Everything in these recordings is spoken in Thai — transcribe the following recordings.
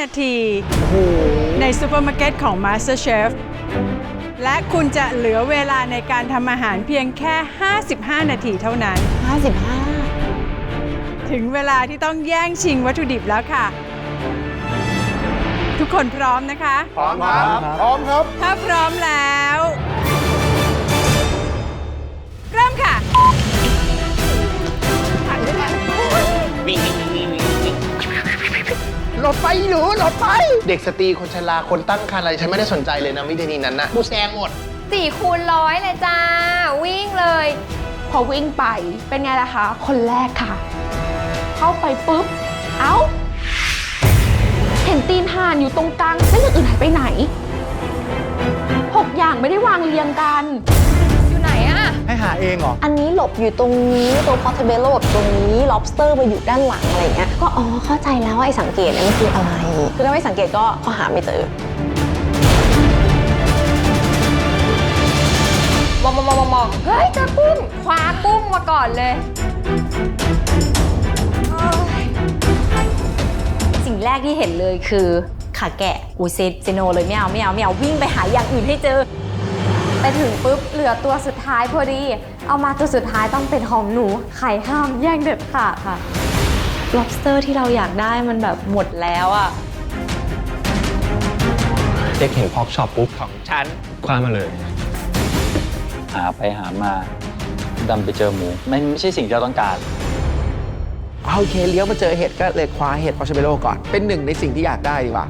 นาทีในซูเปอร์มาร์เก็ตของ MasterChef และคุณจะเหลือเวลาในการทำอาหารเพียงแค่ 55 นาทีเท่านั้น 55 ถึงเวลาที่ต้องแย่งชิงวัตถุดิบแล้วค่ะ ทุกคนพร้อมนะคะ พร้อมครับ พร้อมครับ ถ้าพร้อมแล้ว หลบไปหนูหลบไป เด็กสตรีคนชราคนตั้งครรภ์อะไรฉันไม่ได้สนใจเลยนะวิธีนี้นั้นนะกูแซงหมดสี่คูณร้อยเลยจ้า วิ่งเลย พอวิ่งไปเป็นไงล่ะคะ คนแรกค่ะ เข้าไปปุ๊บ เอ้า เห็นตีนห่านอยู่ตรงกลางแล้วอย่างอื่นหายไปไหนหกอย่างไม่ได้วางเรียงกันอยู่ไหนอะ ให้หาเองเหรอ อันนี้หลบอยู่ตรงนี้ตัว portobello แบบตรงนี้ lobster มาอยู่ด้านหลังอะไรเงี้ย ก็อ๋อเข้าใจแล้วว่าไอ้สังเกตเนี่ยมันคืออะไร คือถ้าไม่สังเกตก็ก็หาไม่เจอมองมองมองมองเฮ้ยเจอกุ้งคว้ากุ้งมาก่อนเลยโอ๊ยสิ่งแรกที่เห็นเลยคือขาแกะอุยเซเซโนเลยไม่เอาไม่เอาไม่เอาวิ่งไปหาอย่างอื่นให้เจอ ไปถึงปุ๊บเหลือตัวสุดท้ายพอดี เอามาตัวสุดท้ายต้องเป็นของหนูไข่ห้ามแย่งเด็ดขาดค่ะ lobster ที่เราอยากได้มันแบบหมดแล้วอะเด็กเห็นพอกช็อปปุ๊บของฉันคว้ามาเลย หาไปหามาดันไปเจอหมูไม่ไม่ใช่สิ่งที่เราต้องการเอาโอเคเลี้ยวมาเจอเห็ดก็เลยคว้าเห็ดพอชเบโลก่อน เป็นหนึ่งในสิ่งที่อยากได้ดีกว่า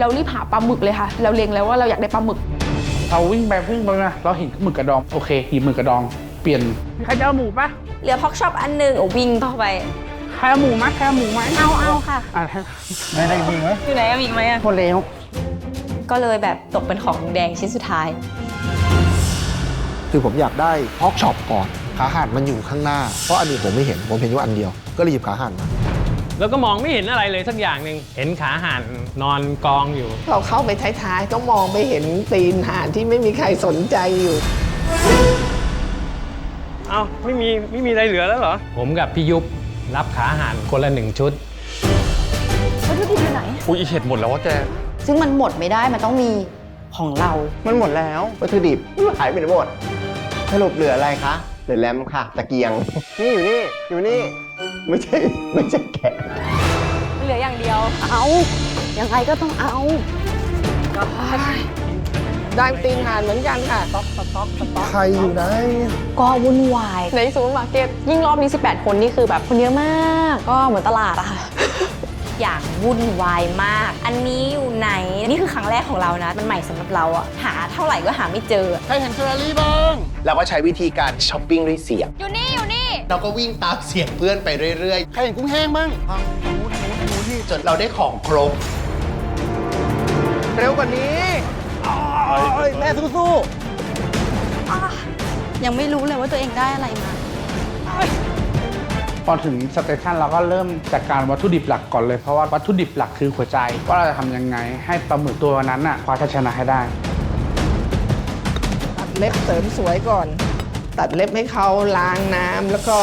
เรารีบหาปลาหมึกเลยค่ะ เราเล็งแล้วว่าเราอยากได้ปลาหมึก เราวิ่งไปวิ่งไปนะเราเห็นหมึกกระดองโอเคหยิบหมึกกระดองเปลี่ยนมีใครจะเอาหมูปะเหลือพ็อกช็อปอันหนึ่งโอ้วิ่งเข้าไปใครเอาหมูไหมใครเอาหมูไหมเอาเอาค่ะอะไม่ได้จริงไหมอยู่ไหนอะมีอีกไหมอะหมดแล้วก็เลยแบบตกเป็นของแดงชิ้นสุดท้าย คือผมอยากได้พอกช็อปก่อนขาห่านมันอยู่ข้างหน้า เพราะอันอื่นผมไม่เห็นผมเห็นอยู่อันเดียว ก็เลยหยิบขาห่านมา แล้วก็มองไม่เห็นอะไรเลยสักอย่างหนึ่งเห็นขาห่านนอนกองอยู่ เราเข้าไปท้ายๆต้องมองไปเห็นตีนห่านที่ไม่มีใครสนใจอยู่ เอ้าไม่มีไม่มีอะไรเหลือแล้วเหรอ ผมกับพี่ยุบรับขาห่านคนละหนึ่งชุดอุ้ยอีเห็ดหมดแล้วว่าแก ซึ่งมันหมดไม่ได้มันต้องมีของเรา มันหมดแล้ววัตถุดิบหายไปไหนหมดสรุปเหลืออะไรคะเหลือแรมค่ะ ตะเกียง นี่อยู่นี่อยู่นี่ ไม่ใช่ไม่ใช่แกะเหลืออย่าง เดียวเอายังไงก็ต้องเอาได้ตีนห่านเหมือนกันค่ะใครอยู่ไหน ก็วุ่นวาย ในซูเปอร์มาร์เก็ตยิ่งรอบนี้ 18 คนนี่คือแบบคนเยอะมาก ก็เหมือนตลาดอะค่ะอย่างวุ่นวายมาก อันนี้อยู่ไหน นี่คือครั้งแรกของเรานะ มันใหม่สำหรับเราอะหาเท่าไหร่ก็หาไม่เจอ ใครเห็นเฟอร์รารี่บ้าง เราก็ใช้วิธีการช้อปปิ้งด้วยเสียง อยู่นี่ อยู่นี่ เราก็วิ่งตามเสียงเพื่อนไปเรื่อยๆ ใครเห็นกุ้งแห้งบ้าง ทางนู้นทางนู้นทางนู้นนี่จนเราได้ของครบ เร็วกว่านี้โอ้ยแม่สู้ยังไม่รู้เลยว่าตัวเองได้อะไรมาพอถึงสเตชันเราก็เริ่มจัดการวัตถุดิบหลักก่อนเลย เพราะว่าวัตถุดิบหลักคือหัวใจ ว่าเราจะทำยังไงให้ปลาหมึกตัวนั้นน่ะคว้าชัยชนะให้ได้ ตัดเล็บเสริมสวยก่อน ตัดเล็บให้เขาล้างน้ำแล้วก็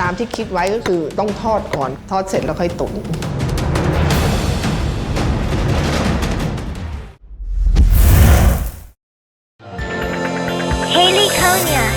ตามที่คิดไว้ก็คือต้องทอดก่อน ทอดเสร็จแล้วค่อยตุ๋น Япония.